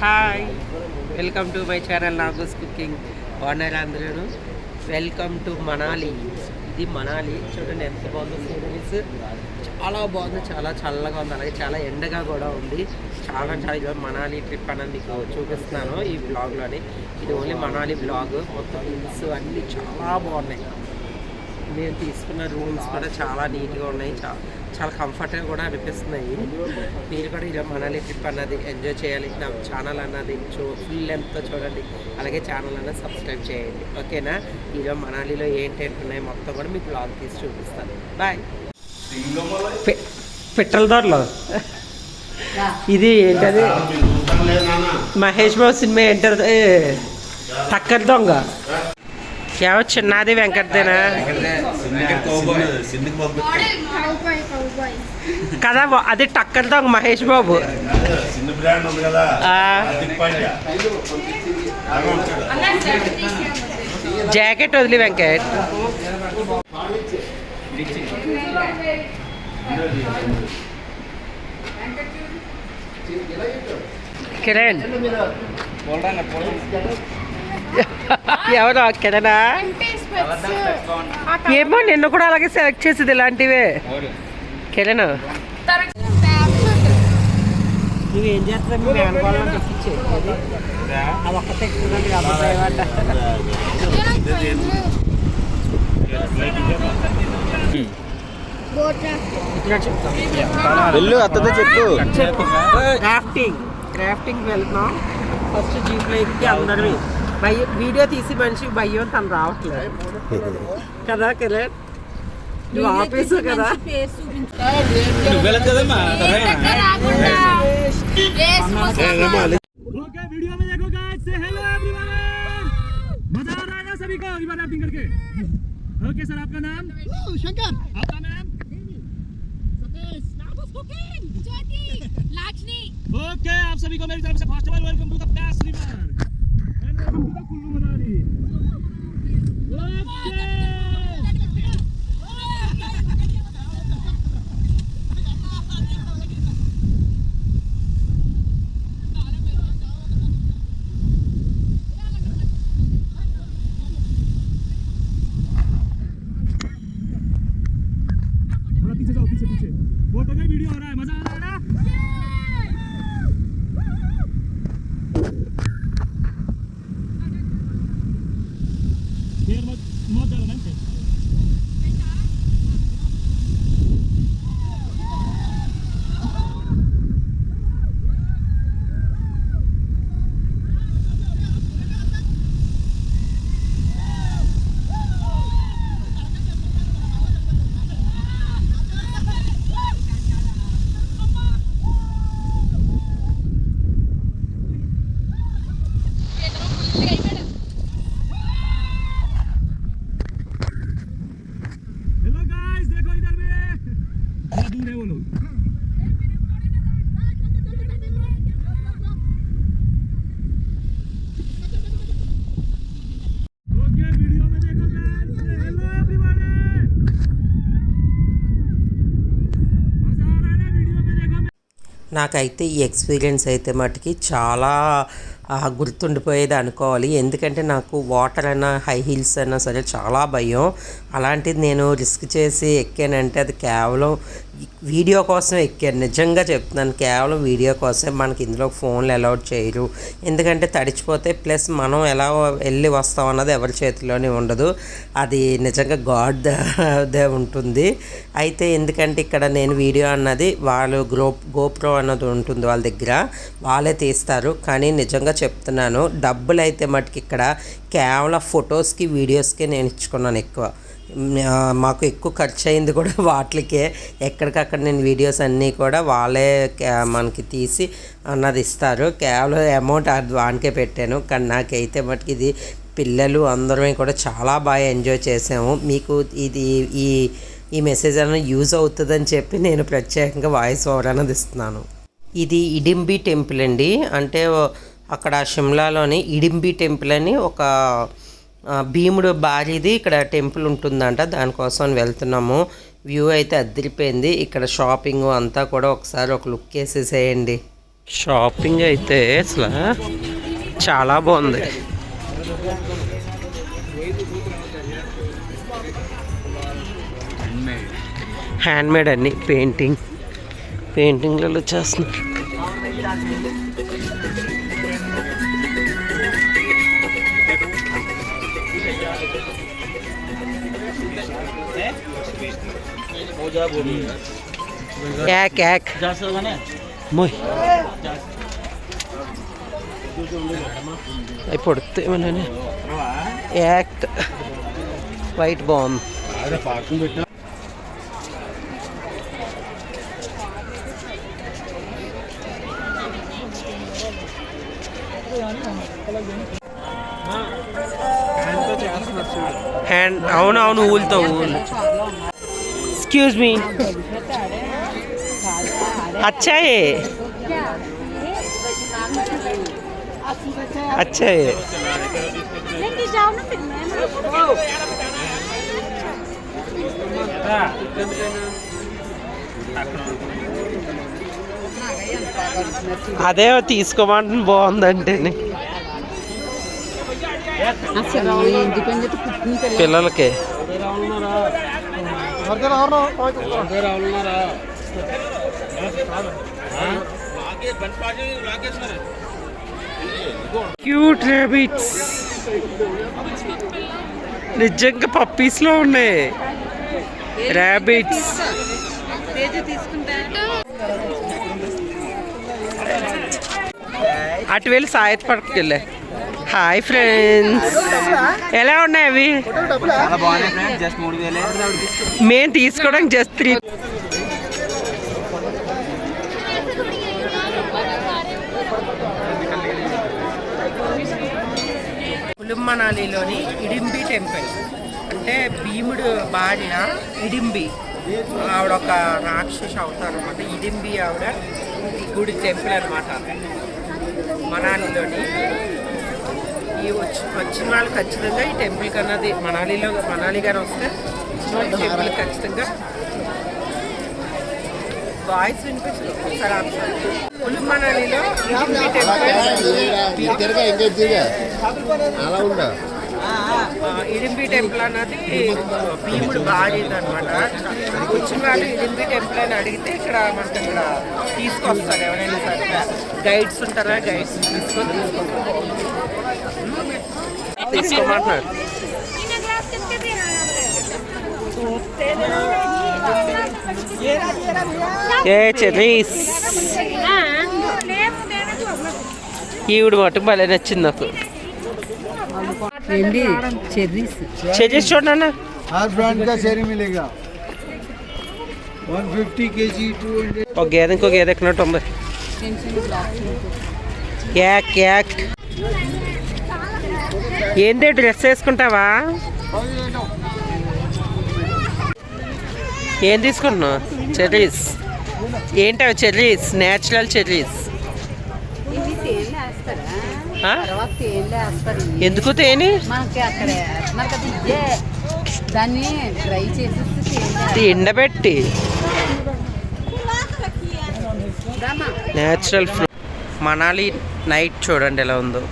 Hi. Welcome to my channel Nago's cooking. బాగున్నారు అందరూ? Welcome to Manali. ఇది మనాలి. చూడండి ఎంత బాగుందో సీనరీస్ చాలా బాగుంది. చాలా చల్లగా ఉంది. అలాగే చాలా ఎండగా కూడా ఉంది. చాలా చాలా మనాలి ట్రిప్ అనేది మీకు చూపిస్తున్నాను ఈ బ్లాగ్లోని ఇది ఓన్లీ మనాలి బ్లాగ్ మొత్తం హిల్స్ అన్నీ చాలా బాగున్నాయి. నేను తీసుకున్న రూమ్స్ కూడా చాలా నీట్గా ఉన్నాయి. చాలా చాలా కంఫర్ట్గా కూడా అనిపిస్తున్నాయి. మీరు కూడా ఇలా మనాలి ట్రిప్ అన్నది ఎంజాయ్ చేయాలి. నా ఛానల్ అన్నది చూ ఫుల్ లెంత్తో చూడండి. అలాగే ఛానల్ అన్నది సబ్స్క్రైబ్ చేయండి. ఓకేనా? ఇలా మనాలిలో ఏంటంటే ఉన్నాయి మొత్తం కూడా మీకు బ్లాగ్ తీసి చూపిస్తాను. బాయ్. పెట్రోల్ ధరలో ఇది ఏంటది? మహేష్ బాబు సినిమా ఏంటది? టక్కర్ దొంగ. కేవ చిన్నది వెంకటదేనా? కదా అది టక్కర్ దొంగ మహేష్ బాబు. జాకెట్ వదిలి వెంకట్. కిరణ్. ఎవరు? స్పెట్స్. ఏమో నిన్ను కూడా అలాగే సెలెక్ట్ చేసేది ఇలాంటివే. కిరణ్. నువ్వేం చేస్తావు మీ అనుకోవాలని తెప్పించే అది? ఒక్కతే ఎక్కుతుందండి వెళ్ళు అత్తతో చెప్పు. క్రాఫ్టింగ్. క్రాఫ్టింగ్ వెళ్తున్నాం. ఫస్ట్ జీప్లో ఎక్కి అందరివి భయ వీడియో తీసి మనిషి భయం తను రావట్లేదు కదా కిరణ్ నువ్వు ఆఫీసు కదా నువ్వు వెళ్ళదు కదమ్మా ओके वीडियो में देखो गाइस से हेलो एवरीवन मजा आ रहा है ना सभी को एक बार एक्टिंग करके ओके सर आपका नाम शंकर आपका नाम ओके आप सभी को मेरी तरफ से first of all welcome to the Beas river Kullu man నాకైతే ఈ ఎక్స్పీరియన్స్ అయితే మటుకి చాలా గుర్తుండిపోయేది అనుకోవాలి. ఎందుకంటే నాకు వాటర్ అయినా హై హీల్స్ అయినా సరే చాలా భయం. అలాంటిది నేను రిస్క్ చేసి ఎక్కానంటే అది కేవలం వీడియో కోసం ఎక్కాను నిజంగా చెప్తున్నాను కేవలం వీడియో కోసం మనకి ఇందులో ఫోన్లు అలౌడ్ చేయరు. ఎందుకంటే తడిచిపోతే ప్లస్ మనం ఎలా వెళ్ళి వస్తాం అన్నది ఎవరి చేతిలోనే ఉండదు. అది నిజంగా గాడ్ దే ఉంటుంది. అయితే ఎందుకంటే ఇక్కడ నేను వీడియో అన్నది వాళ్ళు గ్రో గోప్రో అన్నది ఉంటుంది వాళ్ళ దగ్గర. వాళ్ళే తీస్తారు. కానీ నిజంగా చెప్తున్నాను డబ్బులు అయితే మటుకు ఇక్కడ కేవలం ఫొటోస్కి వీడియోస్కి నేను ఇచ్చుకున్నాను ఎక్కువ. మాకు ఎక్కువ ఖర్చు అయింది కూడా వాటికే. ఎక్కడికక్కడ నేను వీడియోస్ అన్నీ కూడా వాళ్ళే మనకి తీసి అన్నది ఇస్తారు. కేవలం అమౌంట్ అది వానికే పెట్టాను. కానీ నాకైతే మటుకు ఇది పిల్లలు అందరం కూడా చాలా బాగా ఎంజాయ్ చేసాము. మీకు ఇది ఈ ఈ మెసేజ్ అనేది యూజ్ అవుతుందని చెప్పి నేను ప్రత్యేకంగా వాయిస్ ఓవర్ అన్నది ఇస్తున్నాను. ఇది ఇడింబి టెంపుల్ అండి. అంటే అక్కడ షిమ్లాలోని ఇడింబి టెంపుల్ అని ఒక భీముడు భార్యది ఇక్కడ టెంపుల్ ఉంటుందంట దానికోసం వెళ్తున్నాము. వ్యూ అయితే అదిరిపోయింది. ఇక్కడ షాపింగ్ అంతా కూడా ఒకసారి ఒక లుక్ వేసేసేయండి. షాపింగ్ అయితే అసలు చాలా బాగుంది. హ్యాండ్ మేడ్ అన్ని పెయింటింగ్ పెయింటింగ్లలో చేస్తున్నారు. యాక్ యాక్ మోయ్ అవి పొడితే ఏమన్నా యాక్ట్ వైట్ బాగుంది అదే పార్కింగ్ పెట్టిన హ్యాండ్ అవును అవును ఊలుతో ఊలు ఎక్స్క్యూజ్ మీ अच्छा है अच्छा है लेके जाओ ना फिर मैं అదే తీసుకోమంటే బాగుందంటే పిల్లలకి క్యూట్ ర్యాబిట్స్ నిజంగా పప్పీస్లో ఉన్నాయి. ర్యాబిట్స్ అటు వెళ్ళి సాయత్ పడకు వెళ్ళే. హాయ్ ఫ్రెండ్స్ ఎలా ఉన్నాయి అవి? మేము తీసుకోవడానికి జస్ట్ త్రీ కులుమ్మనాలిలోని ఇడింబి టెంపుల్. అంటే భీముడు భార్య ఇడింబి. ఆవిడ ఒక రాక్షసి అవుతారు అనమాట ఇడింబి ఆవిడ గుడి టెంపుల్ అనమాట మనాలిలోని ఈ వచ్చి వచ్చిన వాళ్ళు ఖచ్చితంగా ఈ టెంపుల్ అన్నది మనాలిలో మనాలి గారు వస్తే టెంపుల్ ఖచ్చితంగా వాయిస్ వినిపించదు ఒకసారి కులు మనాలిలో టెంపుల్ అలా ఉందా ఇరింపి టెంపుల్ అన్నది భీముడు బాడీది అనమాట వచ్చిన వాళ్ళు ఇరింపి టెంపుల్ అని అడిగితే ఇక్కడ మనకి ఇక్కడ తీసుకొస్తారు ఎవరైనా సరే. గైడ్స్ ఉంటారా? గైడ్స్ తీసుకొని ఈవిడ మటుకు భలే నచ్చింది నాకు. చెర్రీస్. చెర్రీస్ చూడండి. ఆర్ ఒక గేదె ఇంకో గేదె యాక్ ఉంది ఏంటి డ్రెస్ వేసుకుంటావా? ఏం తీసుకుంటున్నావు? చెర్రీస్. ఏంటవి చెర్రీస్. Natural cherries. ఎందుకు తేని? దాన్ని తేనె ఎండబెట్టి? నేచురల్ ఫ్రూ మనాలి నైట్ చూడండి ఎలా ఉందో.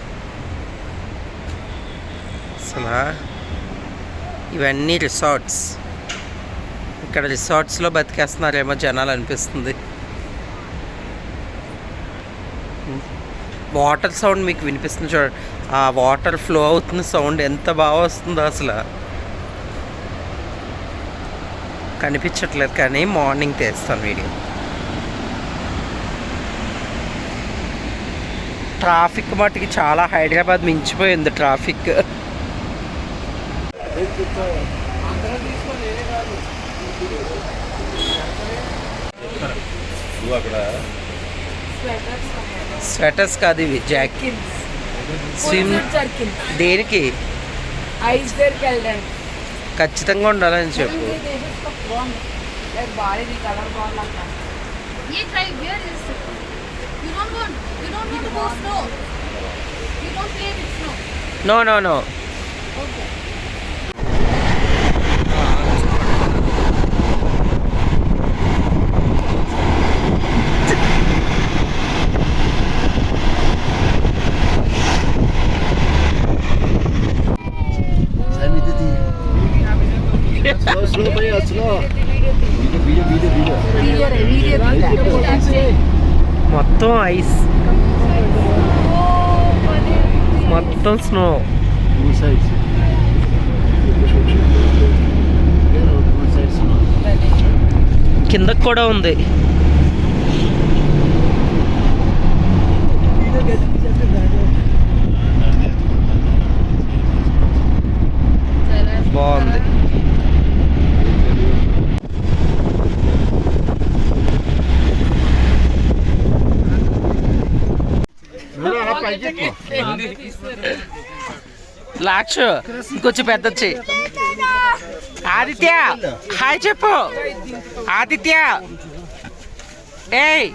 అసలు ఇవన్నీ రిసార్ట్స్ ఇక్కడ రిసార్ట్స్లో బతికేస్తున్నారేమో జనాలు అనిపిస్తుంది. వాటర్ సౌండ్ మీకు వినిపిస్తుంది చూడండి ఆ వాటర్ ఫ్లో అవుతున్న సౌండ్ ఎంత బాగా వస్తుందో అసలు. కనిపించట్లేదు కానీ మార్నింగ్ తీస్తాను వీడియో. ట్రాఫిక్ మటుకి చాలా హైదరాబాద్ మించిపోయింది ట్రాఫిక్. అక్కడ స్వెటర్స్ కాదు ఇవి జాక్ స్విమ్ దేనికి? ఐస్ దగ్గరికి వెళ్ళండి ఖచ్చితంగా ఉండాలని చెప్పు. బాడీ కలర్ బాగుంది మొత్తం ఐస్. మొత్తం స్నో. ఐస్ కిందకు కూడా ఉంది. లాక్ష ఇంకొంచెం పెద్దొచ్చి ఆదిత్య హాయ్ చెప్పు. ఆదిత్య. ఏయ్.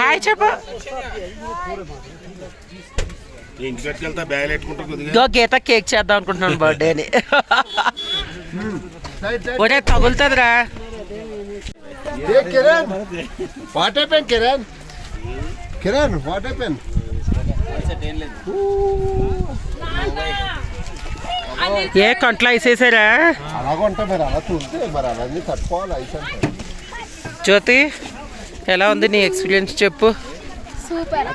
హాయ్ చెప్పు. ఇగో గీత కేక్ చేద్దాం అనుకుంటున్నాను బర్త్డేని ఒరే తగులుతుందిరా. Kiran, what happened Kiran? Kiran, what happened? ఏ కంట్లో వేసేసారా? అలాగంటే మరి అలా చూస్తే మరి అలాగే తట్టుకోవాలి ఐస్ అంటే జ్యోతి ఎలా ఉంది నీ ఎక్స్పీరియన్స్ చెప్పు. సూపర్.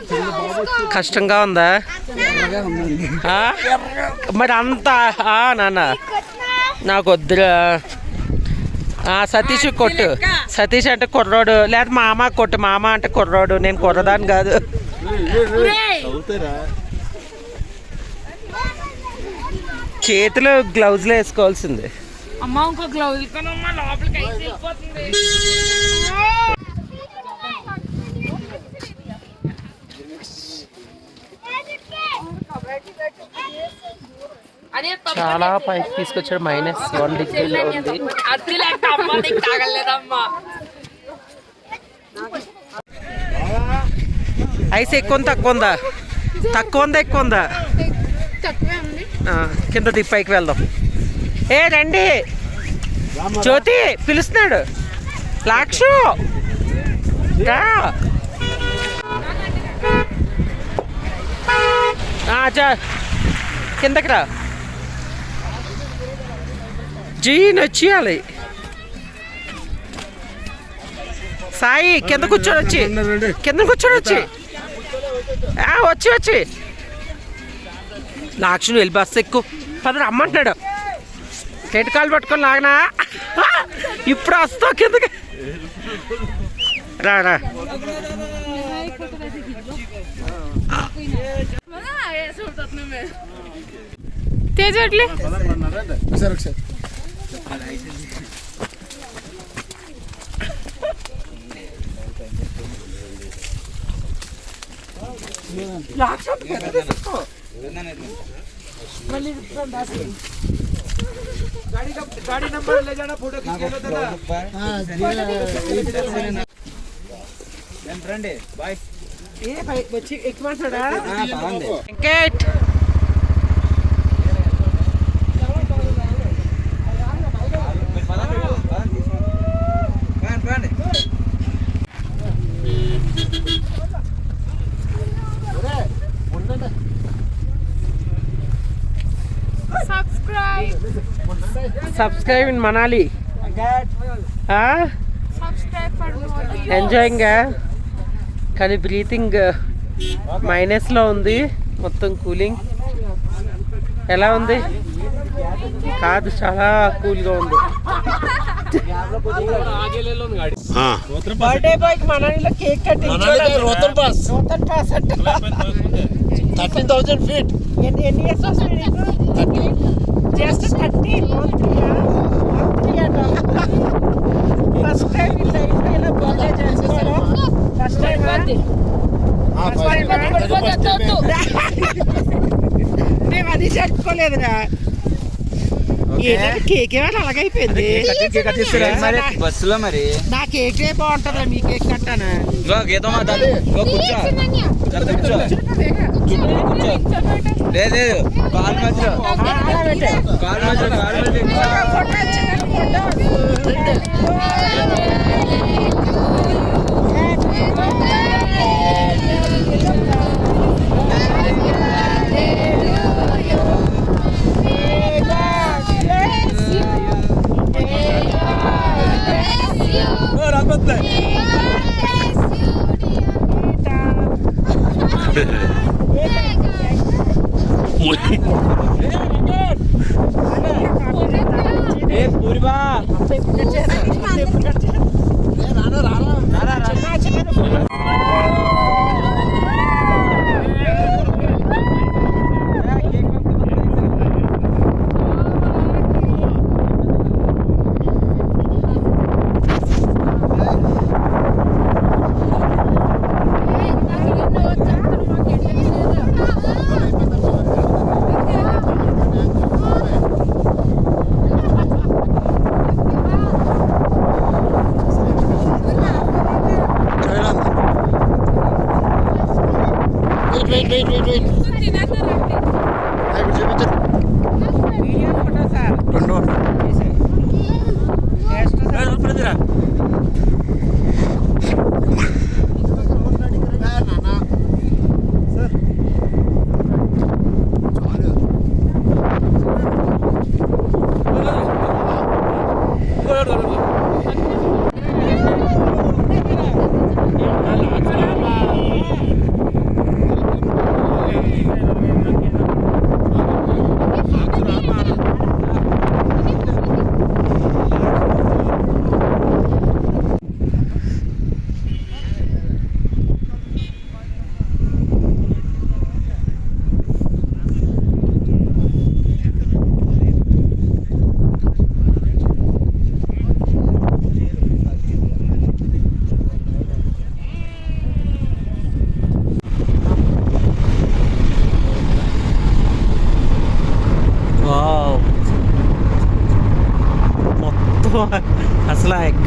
కష్టంగా ఉందా? మరి అంత ఆ, నాన్న. నాకు వద్దురా. ఆ, సతీష్ కొట్టు. సతీష్ అంటే కుర్రోడు. లేదా మామ కొట్టు. మామ అంటే కుర్రోడు. నేను కుర్రదాన్ని కాదు. చేతిలో గ్లౌజ్లో వేసుకోవాల్సింది. అమ్మ ఇంకో గ్లౌజ్ లోపలికి ఐస్ వెళ్ళిపోతుంది అదే చాలా పైకి తీసుకొచ్చాడు మైనస్ వన్ డిగ్రీలో ఉంది. ఐస్ ఎక్కువ తక్కువ ఉందా? తక్కువ ఉందా ఎక్కువ ఉందా? కింద దిగి పైకి వెళ్దాం. ఏ రండి. జ్యోతి పిలుస్తున్నాడు. లాక్షు కిందకి రా. జీన్ వచ్చేయాలి సాయి కింద కూర్చొని వచ్చి. కింద కూర్చొని వచ్చి ఆ, వచ్చి వచ్చి. లాక్షను వెళ్ళి బస్సు ఎక్కువ పద రమ్మంటున్నాడు. కాలు పట్టుకొని లాగనా? ఇప్పుడు వస్తావు కిందకి. రా రా. తేజ్ అట్లే ఒకసారి ఒకసారి రండి బాయ్ వచ్చి ఎక్కమంటాడా బాగుంది Venkat subscribe subscribe in Manali. Enjoying కానీ బ్రీతింగ్ మైనస్లో ఉంది. మొత్తం కూలింగ్ ఎలా ఉంది? కాదు చాలా కూల్గా ఉంది. బర్త్డే బాయ్కి మనాలిలో కేక్ కట్టించాడు రోతన్ పాస్ నూతన్ పాస్ అంట. థర్టీన్ థౌసండ్ ఫీట్ ఎన్ని ఎన్ని ఇయర్స్ వస్తుంది జస్ట్ థర్టీ ఫస్ట్ టైం ఈ లైఫ్లో ఇలా బర్త్డే చేసుకోవడం ఫస్ట్ టైం మేము అది చెప్పుకోలేదురా. కేక్ ఏమైనా అలాగైపోయింది బస్సులో మరి? నా కేకే బాగుంటుందా మీ కేక్ కట్టానా? గీతం కూర్చో. లేదు లేదు. కాలు మధ్యలో అలా పెట్టే కాలు మధ్యలో మధ్యలో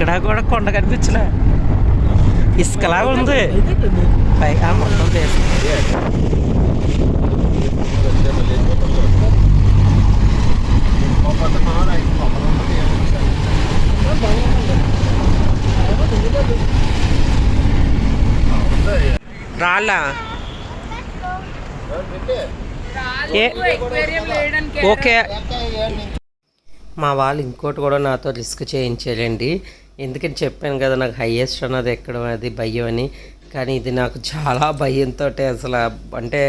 ఎక్కడా కూడా కొండ కనిపించలే. ఇసుకలా ఉంది. పైగా మొత్తం రాళ్ళా? ఏ? ఓకే. మా వాళ్ళు ఇంకోటి కూడా నాతో రిస్క్ చేయించారండి. ఎందుకని చెప్పాను కదా నాకు హయ్యెస్ట్ అన్నది ఎక్కడం అది భయం అని. కానీ ఇది నాకు చాలా భయంతో అసలు అంటే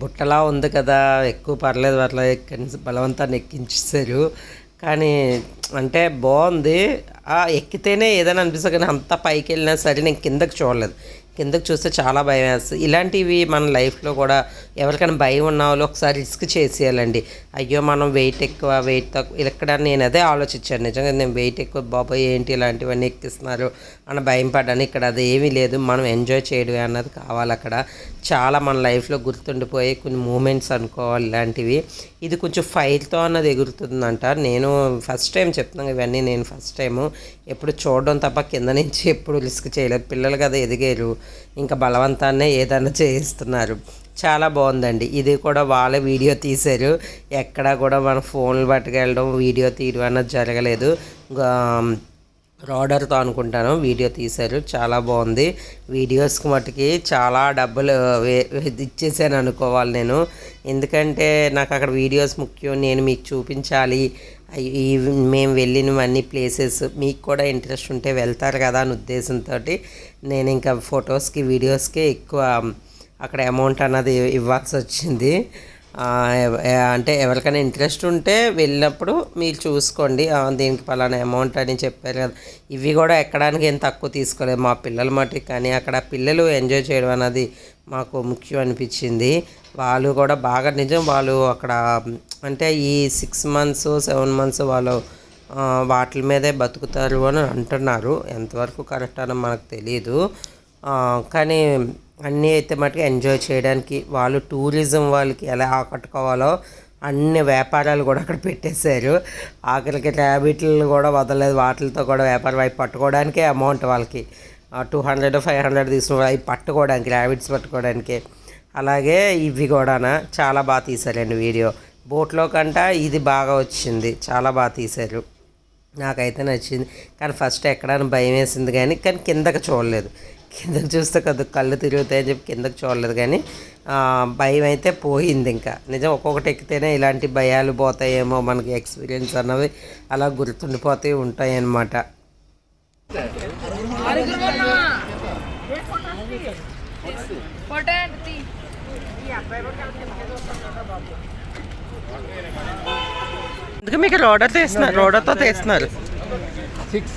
బుట్టలా ఉంది కదా ఎక్కువ పర్లేదు అట్లా ఎక్కని బలవంతాన్ని ఎక్కించేశారు. కానీ అంటే బాగుంది. ఆ ఎక్కితేనే ఏదైనా అనిపిస్తుంది కానీ అంత పైకి వెళ్ళినా సరే నేను కిందకి చూడలేదు. కిందకు చూస్తే చాలా భయం వేస్తుంది. ఇలాంటివి మన లైఫ్లో కూడా ఎవరికైనా భయం ఉన్న వాళ్ళు ఒకసారి రిస్క్ చేసేయాలండి. అయ్యో మనం వెయిట్ ఎక్కువ వెయిట్ తక్కువ ఇక్కడ నేను అదే ఆలోచించాను. నిజంగా నేను వెయిట్ ఎక్కువ బాబాయ్ ఏంటి ఇలాంటివన్నీ ఎక్కిస్తున్నారు? అని భయం పడ్డాను. ఇక్కడ అది ఏమీ లేదు. మనం ఎంజాయ్ చేయడమే అన్నది కావాలి అక్కడ. చాలా మన లైఫ్లో గుర్తుండిపోయే కొన్ని మూమెంట్స్ అనుకోవాలి ఇలాంటివి. ఇది కొంచెం ఫైల్తో అన్నది ఎగురుతుందంట. నేను ఫస్ట్ టైం చెప్తున్నాను ఇవన్నీ నేను ఫస్ట్ టైము ఎప్పుడు చూడడం తప్ప కింద నుంచి ఎప్పుడు రిస్క్ చేయలేదు. పిల్లలు కదా ఎదిగారు. ఇంకా బలవంతాన్నే ఏదైనా చేయిస్తున్నారు. చాలా బాగుందండి. ఇది కూడా వాళ్ళే వీడియో తీశారు. ఎక్కడా కూడా మన ఫోన్లు పట్టుకెళ్ళడం వీడియో తీయడం అన్నది జరగలేదు. రాడర్తో అనుకుంటాను. వీడియో తీశారు. చాలా బాగుంది. వీడియోస్కి మట్టుకి చాలా డబ్బులు ఇచ్చేసాను అనుకోవాలి నేను. ఎందుకంటే నాకు అక్కడ వీడియోస్ ముఖ్యం. నేను మీకు చూపించాలి. ఈ మేము వెళ్ళినవన్నీ ప్లేసెస్. మీకు కూడా ఇంట్రెస్ట్ ఉంటే వెళ్తారు కదా అని ఉద్దేశంతో నేను ఇంకా ఫొటోస్కి వీడియోస్కి ఎక్కువ అక్కడ అమౌంట్ అన్నది ఇవ్వాల్సి వచ్చింది. అంటే ఎవరికైనా ఇంట్రెస్ట్ ఉంటే వెళ్ళినప్పుడు మీరు చూసుకోండి. దీనికి పలానా అమౌంట్ అని చెప్పారు కదా. ఇవి కూడా ఎక్కడానికి ఏం తక్కువ తీసుకోలేదు. మా పిల్లల మటుకు కానీ అక్కడ పిల్లలు ఎంజాయ్ చేయడం అనేది మాకు ముఖ్యం అనిపించింది. వాళ్ళు కూడా బాగా నిజం వాళ్ళు అక్కడ అంటే ఈ సిక్స్ మంత్స్ సెవెన్ మంత్స్ వాళ్ళు వాటి మీదే బతుకుతారు అని అంటున్నారు. ఎంతవరకు కరెక్ట్ అని మనకు తెలియదు కానీ అన్నీ అయితే మటుకు ఎంజాయ్ చేయడానికి వాళ్ళు టూరిజం వాళ్ళకి ఎలా ఆకట్టుకోవాలో అన్ని వ్యాపారాలు కూడా అక్కడ పెట్టేశారు. ఆఖరికి ర్యాబిట్లు కూడా వదలలేదు. వాటితో కూడా వ్యాపారం అవి పట్టుకోవడానికే అమౌంట్ వాళ్ళకి. టూ హండ్రెడ్ ఫైవ్ హండ్రెడ్ తీసుకుని అవి పట్టుకోవడానికి ర్యాబిట్స్ పట్టుకోవడానికి. అలాగే ఇవి కూడా చాలా బాగా తీశారండి వీడియో. బోట్లో కంట ఇది బాగా వచ్చింది. చాలా బాగా తీశారు. నాకైతే నచ్చింది. కానీ ఫస్ట్ ఎక్కడానికి భయం వేసింది కానీ కానీ కిందకి చూడలేదు. కిందకు చూస్తే కదా కళ్ళు తిరుగుతాయని చెప్పి కిందకు చూడలేదు కానీ భయం అయితే పోయింది ఇంకా. నిజం ఒక్కొక్కటి ఎక్కితేనే ఇలాంటి భయాలు పోతాయేమో మనకి ఎక్స్పీరియన్స్ అన్నవి అలా గుర్తుండిపోతూ ఉంటాయి అన్నమాట అందుకే మీకు రోడర్ తీస్తున్నారు రోడర్తో తీస్తున్నారు. సిక్స్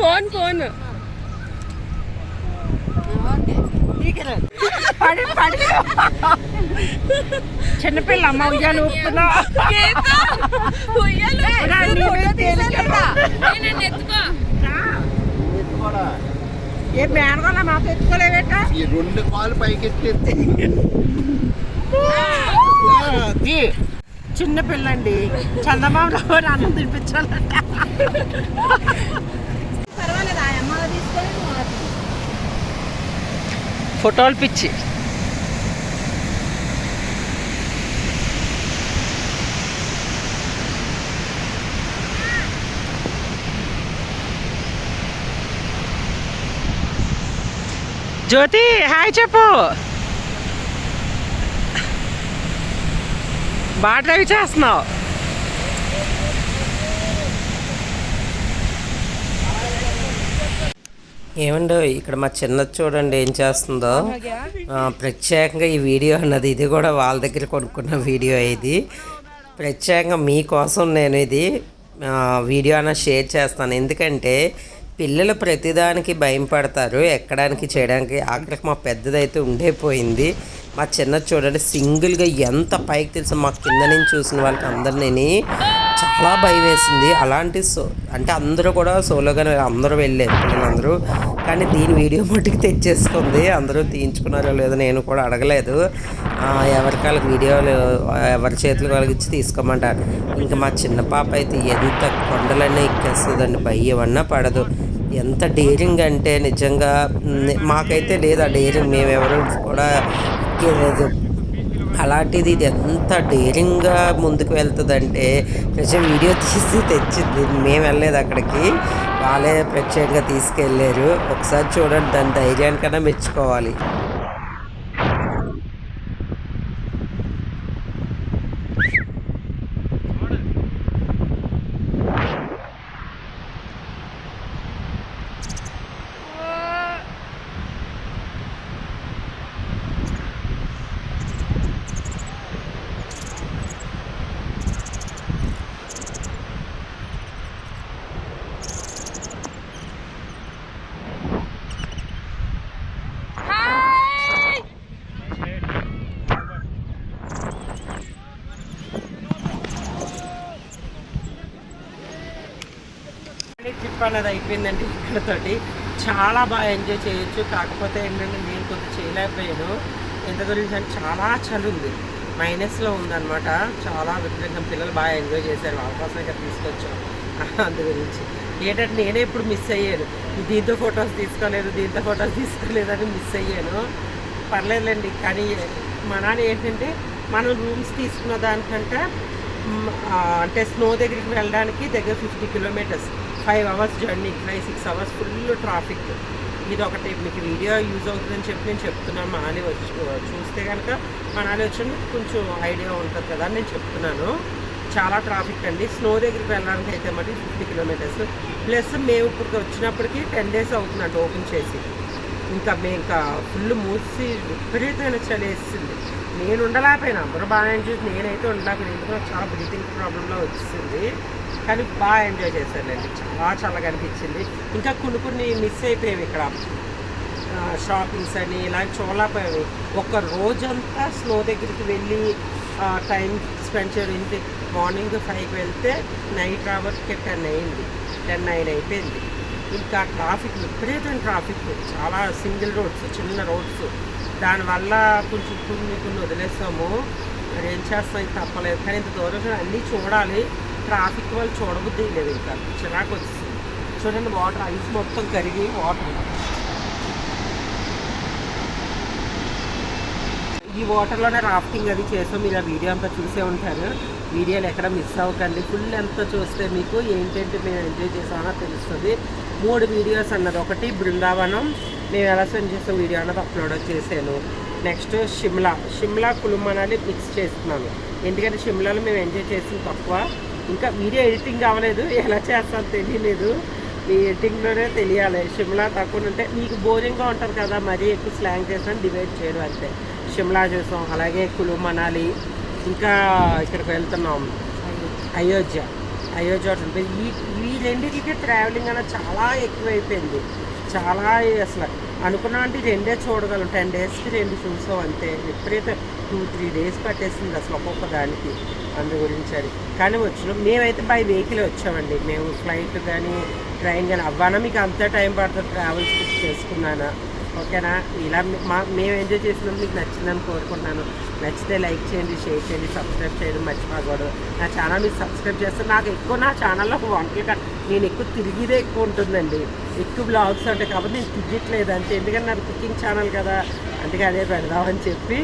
కోన్ కోన్ చిన్నపిల్ల అమ్మ ఉయ్యాలు ఏ మేనగోళ్ళ మాకు ఎత్తుకోలేవేట? ఈ రెండు కాలు పైకి ఎత్తి చందమామ అన్నం తినిపించాలంట. ఫోటోలు పిచ్చి. జ్యోతి హాయ్ చెప్పు. బాగా డ్రైవ్ చేస్తున్నావు. ఏమండో ఇక్కడ మా చిన్నది చూడండి ఏం చేస్తుందో. ప్రత్యేకంగా ఈ వీడియో అన్నది ఇది కూడా వాళ్ళ దగ్గర కొనుక్కున్న వీడియో ఇది. ప్రత్యేకంగా మీకోసం నేను ఇది వీడియో అన్న షేర్ చేస్తాను. ఎందుకంటే పిల్లలు ప్రతిదానికి భయం పడతారు ఎక్కడానికి చేయడానికి. ఆఖరికి మా పెద్దదైతే ఉండే పోయింది. మా చిన్నది చూడండి సింగిల్గా ఎంత పైకి తెలుసు మా కింద నుంచి చూసిన వాళ్ళకి అందరినీ చాలా భయం వేసింది. అలాంటి సో అంటే అందరూ కూడా సోలోగానే అందరూ వెళ్ళారు పిల్లలందరూ కానీ దీని వీడియో మట్టుకు తెచ్చేసుకుంది. అందరూ తీయించుకున్నారో లేదో నేను కూడా అడగలేదు. ఎవరికి వాళ్ళకి వీడియోలు ఎవరి చేతులు వాళ్ళకి ఇచ్చి తీసుకోమంటారు. ఇంకా మా చిన్న పాప అయితే ఎంత కొండలన్నీ ఎక్కేస్తుందండి భయం అన్నా పడదు. ఎంత డేరింగ్ అంటే నిజంగా మాకైతే లేదు ఆ డేరింగ్ మేమెవరు కూడా ఎక్కేలేదు. అలాంటిది ఇది ఎంత డేరింగ్గా ముందుకు వెళ్తుందంటే నిజం వీడియో తీసి తెచ్చింది. మేము వెళ్ళలేదు అక్కడికి. వాళ్ళే ప్రత్యేకంగా తీసుకెళ్ళారు. ఒకసారి చూడండి దాని ధైర్యానికైనా మెచ్చుకోవాలి. ట్రిప్ అనేది అయిపోయిందండి ఇక్కడతోటి. చాలా బాగా ఎంజాయ్ చేయొచ్చు. కాకపోతే ఏంటంటే నేను కొంచెం చేయలేకపోయాను. ఎంత గురించి అంటే చాలా చలి ఉంది. మైనస్లో ఉందన్నమాట. చాలా విపరీతంగా పిల్లలు బాగా ఎంజాయ్ చేశారు. అవకాశం ఇక్కడ తీసుకొచ్చాం. అందు గురించి. ఏంటంటే నేనే ఇప్పుడు మిస్ అయ్యాను. దీంతో ఫొటోస్ తీసుకోలేదు దీంతో ఫొటోస్ తీసుకోలేదు అని మిస్ అయ్యాను. పర్లేదులేండి. కానీ మా నాన్న ఏంటంటే మనం రూమ్స్ తీసుకున్న దానికంటే అంటే స్నో దగ్గరికి వెళ్ళడానికి దగ్గర fifty kilometres five hours journey five six hours full traffic ఇది ఒకటి మీకు వీడియో యూజ్ అవుతుందని చెప్పి నేను చెప్తున్నాను మనాలి వచ్చి చూస్తే కనుక మా నాని వచ్చి కొంచెం ఐడియా ఉంటుంది కదా అని నేను చెప్తున్నాను. చాలా ట్రాఫిక్ అండి. స్నో దగ్గరికి వెళ్ళడానికి అయితే మరి ఫిఫ్టీ కిలోమీటర్స్ ప్లస్ మేము ఇప్పుడు వచ్చినప్పటికీ టెన్ డేస్ అవుతుందండి ఓపెన్ చేసి. ఇంకా మేము ఇంకా ఫుల్ మూసి విపరీతమైన చలి వేసింది. నేను ఉండలేకపోయినా. అందరూ బాగా ఎంజాయ్ చేసి నేనైతే ఉండలేకపోయినా. ఎందుకంటే చాలా బ్రీతింగ్ ప్రాబ్లంలో వచ్చింది. కానీ బాగా ఎంజాయ్ చేశానండి చాలా చల్లగా అనిపించింది. ఇంకా కొన్ని కొన్ని మిస్ అయిపోయాయి ఇక్కడ. షాపింగ్స్ అని ఇలా చూడలేకపోయాము ఒక రోజంతా స్నో దగ్గరికి వెళ్ళి టైం స్పెండ్ చేయడం మార్నింగ్ ఫైవ్కి వెళ్తే నైట్ రావర్కి టెన్ అయింది. టెన్ నైన్ అయిపోయింది. ఇంకా ట్రాఫిక్ విపరీతం ట్రాఫిక్. చాలా సింగిల్ రోడ్స్ చిన్న రోడ్స్. దానివల్ల కొంచెం కొన్ని కొన్ని వదిలేసాము. మరి ఏం చేస్తాం? తప్పలేదు. కానీ ఇంత దూరం అన్నీ చూడాలి. ట్రాఫిక్ వాళ్ళు చూడబుద్ధి లేదు ఇంకా. చిరాకు వచ్చింది చూడండి వాటర్ ఐస్ మొత్తం కరిగి వాటర్. ఈ వాటర్లోనే రాఫ్టింగ్ అది చేసాం. మీరు ఆ వీడియో అంతా చూసే ఉంటారు. వీడియోలు ఎక్కడ మిస్ అవ్వకండి. ఫుల్ ఎంత చూస్తే మీకు ఏంటంటే మేము ఎంజాయ్ చేసామో తెలుస్తుంది. మూడు వీడియోస్ అన్నది. ఒకటి బృందావనం. మేము ఎలా స్పెండ్ చేసాం వీడియో అన్నది అప్లోడ్ చేశాను. నెక్స్ట్ షిమ్లా షిమ్లా కులుమనాలి మిక్స్ చేస్తున్నాను. ఎందుకంటే షిమ్లాలో మేము ఎంజాయ్ చేసింది తక్కువ. ఇంకా వీడియో ఎడిటింగ్ అవ్వలేదు. ఎలా చేస్తాను తెలియలేదు. మీ ఎడిటింగ్లోనే తెలియాలి. షిమ్లా తక్కువ ఉంటే మీకు బోరింగ్గా ఉంటుంది కదా. మరీ ఎక్కువ స్లాంగ్ చేసాను డివైడ్ చేయడం అంతే. షిమ్లా చూసాం. అలాగే కులు మనాలి ఇంకా ఇక్కడికి వెళ్తున్నాం. అయోధ్య. అయోధ్య ఒకటి ఈ ఈ రెండింటికి ట్రావెలింగ్ అనేది చాలా ఎక్కువైపోయింది. చాలా అసలు అనుకున్నా అంటే రెండే చూడగలం టెన్ డేస్కి రెండు చూసాం అంతే. ఎప్పుడైతే టూ త్రీ డేస్ పట్టేసింది అసలు ఒక్కొక్క దానికి అందు గురించి అది కానీ వచ్చినాం మేమైతే బై వెహికల్ వచ్చామండి. మేము ఫ్లైట్ కానీ ట్రైన్ కానీ అవ్వనా? మీకు అంత టైం పడుతుంది ట్రావెల్స్ బుక్ చేసుకున్నానా? ఓకేనా? ఇలా మా మేము ఎంజాయ్ చేసినందుకు మీకు నచ్చిందని కోరుకుంటున్నాను. నచ్చితే లైక్ చేయండి షేర్ చేయండి సబ్స్క్రైబ్ చేయడం మర్చిపోకూడదు. నా ఛానల్ మీరు సబ్స్క్రైబ్ చేస్తే నాకు ఎక్కువ నా ఛానల్లో వంటలు కా- నేను ఎక్కువ తిరిగిదే ఎక్కువ ఉంటుందండి. ఎక్కువ బ్లాగ్స్ ఉంటాయి కాబట్టి నేను తిరగట్లేదు అంతే. ఎందుకంటే నాది కుకింగ్ ఛానల్ కదా. అందుకే అదే పెడదామని చెప్పి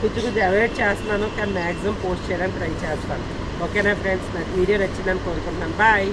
కొంచెం కొంచెం అవాయిడ్ చేస్తున్నాను. కానీ మ్యాక్సిమం పోస్ట్ చేయడానికి ట్రై చేస్తాను. ఓకేనా ఫ్రెండ్స్ నాకు వీడియో నచ్చిందని కోరుకుంటున్నాను. బాయ్